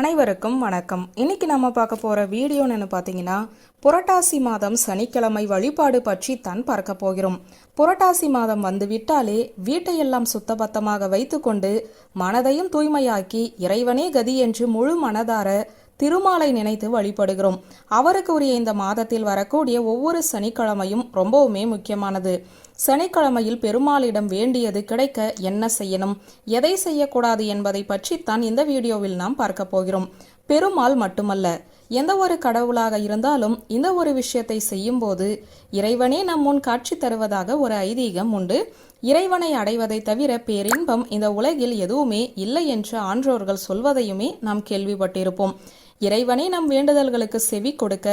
அனைவருக்கும் வணக்கம். இன்னைக்கு நம்ம பார்க்க போகிற வீடியோன்னு பார்த்தீங்கன்னா புரட்டாசி மாதம் சனிக்கிழமை வழிபாடு பற்றி தான் பார்க்க போகிறோம். புரட்டாசி மாதம் வந்து விட்டாலே வீட்டையெல்லாம் சுத்தபத்தமாக வைத்துக்கொண்டு மனதையும் தூய்மையாக்கி இறைவனே கதி என்று முழு மனதார திருமாலை நினைத்து வழிபடுகிறோம். அவருக்கு உரிய இந்த மாதத்தில் வரக்கூடிய ஒவ்வொரு சனிக்கிழமையும் ரொம்பவுமே முக்கியமானது. சனிக்கிழமையில் பெருமாளிடம் வேண்டியது கிடைக்க என்ன செய்யணும்? எதை செய்யக்கூடாது என்பதை பற்றித்தான் இந்த வீடியோவில் நாம் பார்க்க போகிறோம். பெருமாள் மட்டுமல்ல எந்த ஒரு கடவுளாக இருந்தாலும் இந்த ஒரு விஷயத்தை செய்யும்போது இறைவனே நம் முன் காட்சி தருவதாக ஒரு ஐதீகம் உண்டு. இறைவனை அடைவதை தவிர பேரின்பம் இந்த உலகில் எதுவுமே இல்லை என்று ஆன்றோர்கள் சொல்வதையுமே நாம் கேள்விப்பட்டிருப்போம். இறைவனே நம் வேண்டுதல்களுக்கு செவி கொடுக்க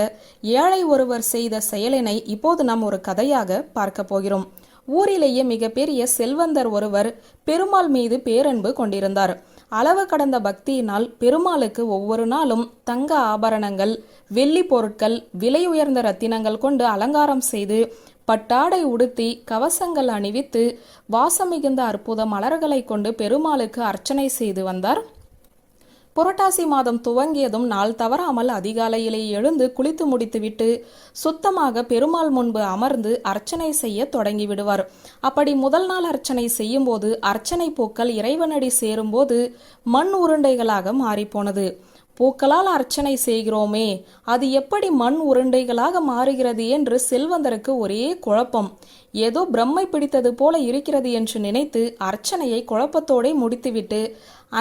ஏழை ஒருவர் செய்த செயலினை இப்போது நாம் ஒரு கதையாக பார்க்க போகிறோம். ஊரிலேயே மிகப்பெரிய செல்வந்தர் ஒருவர் பெருமாள் மீது பேரன்பு கொண்டிருந்தார். அளவு கடந்த பக்தியினால் பெருமாளுக்கு ஒவ்வொரு நாளும் தங்க ஆபரணங்கள் வெள்ளி பொருட்கள் விலை உயர்ந்த ரத்தினங்கள் கொண்டு அலங்காரம் செய்து பட்டாடை உடுத்தி கவசங்கள் அணிவித்து வாசம் மிகுந்த அற்புத மலர்களை கொண்டு பெருமாளுக்கு அர்ச்சனை செய்து வந்தார். புரட்டாசி மாதம் துவங்கியதும் நாள் தவறாமல் அதிகாலையிலே எழுந்து குளித்து முடித்துவிட்டு சுத்தமாக பெருமாள் முன்பு அமர்ந்து அர்ச்சனை செய்ய தொடங்கி விடுவார் அப்படி முதல் நாள் அர்ச்சனை செய்யும்போது அர்ச்சனை பூக்கள் இறைவனடி சேரும்போது மண் உருண்டைகளாக மாறிப்போனது. பூக்களால் அர்ச்சனை செய்கிறோமே அது எப்படி மண் உருண்டைகளாக மாறுகிறது என்று செல்வந்தருக்கு ஒரே குழப்பம். ஏதோ பிரம்மை பிடித்தது போல இருக்கிறது என்று நினைத்து அர்ச்சனையை குழப்பத்தோடே முடித்துவிட்டு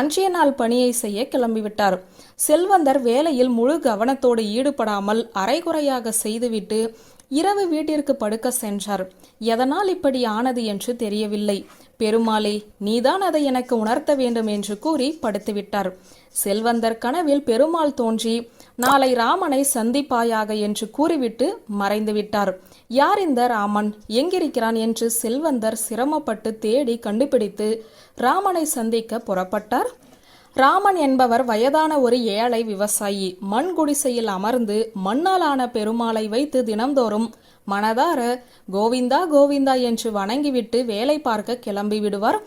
அன்றைய நாள் பணியை செய்ய கிளம்பிவிட்டார். செல்வந்தர் வேலையில் முழு கவனத்தோடு ஈடுபடாமல் அரைகுறையாக செய்துவிட்டு இரவு வீட்டிற்கு படுக்க சென்றார். எதனால் இப்படி ஆனது என்று தெரியவில்லை. பெருமாளே நீதான் அதை எனக்கு உணர்த்த வேண்டும் என்று கூறி படுத்துவிட்டார். செல்வந்தர் கனவில் பெருமாள் தோன்றி நாளை ராமனை சந்திப்பாயாக என்று கூறிவிட்டு மறைந்து விட்டார் யார் இந்த ராமன்? எங்கிருக்கிறான்? என்று செல்வந்தர் சிரமப்பட்டு தேடி கண்டுபிடித்து ராமனை சந்திக்க புறப்பட்டார். ராமன் என்பவர் வயதான ஒரு ஏழை விவசாயி. மண் குடிசையில் அமர்ந்து மண்ணாலான பெருமாளை வைத்து தினம்தோறும் மனதார கோவிந்தா கோவிந்தா என்று வணங்கிவிட்டு வேலை பார்க்க கிளம்பி விடுவார்.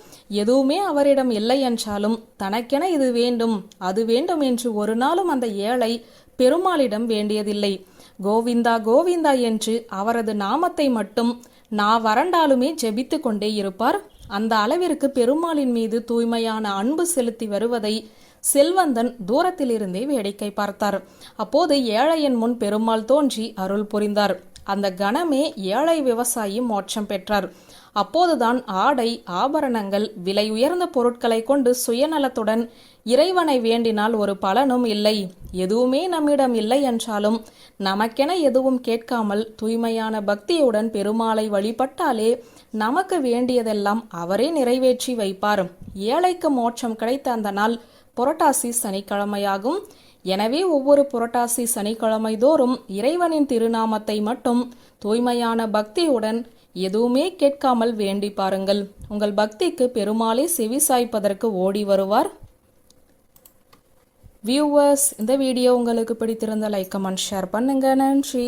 எதுவுமே அவரிடம் இல்லை என்றாலும் தனக்கென இது வேண்டும் அது வேண்டும் என்று ஒரு நாளும் அந்த ஏழை பெருமாளிடம் வேண்டியதில்லை. கோவிந்தா கோவிந்தா என்று அவரது நாமத்தை மட்டும் நான் வறண்டாலுமே ஜெபித்து கொண்டே இருப்பார். அந்த அளவிற்கு பெருமாளின் மீது தூய்மையான அன்பு செலுத்தி வருவதை செல்வந்தன் தூரத்திலிருந்தே வேடிக்கை பார்த்தார். அப்போது ஏழையின் முன் பெருமாள் தோன்றி அருள் புரிந்தார். அந்த கணமே ஏழை விவசாயி மோட்சம் பெற்றார். அப்போதுதான் ஆடை ஆபரணங்கள் விலை உயர்ந்த பொருட்களை கொண்டு சுயநலத்துடன் இறைவனை வேண்டினால் ஒரு பலனும் இல்லை. எதுவுமே நம்மிடம் இல்லை என்றாலும் நமக்கென எதுவும் கேட்காமல் தூய்மையான பக்தியுடன் பெருமாளை வழிபட்டாலே நமக்கு வேண்டியதெல்லாம் அவரே நிறைவேற்றி வைப்பார். ஏழைக்கு மோட்சம் கிடைத்த அந்த நாள் புரட்டாசி சனிக்கிழமையாகும். எனவே ஒவ்வொரு புரட்டாசி சனிக்கிழமை தோறும் இறைவனின் திருநாமத்தை மட்டும் தூய்மையான பக்தியுடன் எதுவுமே கேட்காமல் வேண்டி பாருங்கள். உங்கள் பக்திக்கு பெருமாளே செவி சாய்ப்பதற்கு ஓடி வருவார். வியூவர்ஸ் இந்த வீடியோ உங்களுக்கு பிடித்திருந்த லைக் கமெண்ட் ஷேர் பண்ணுங்க. நன்றி.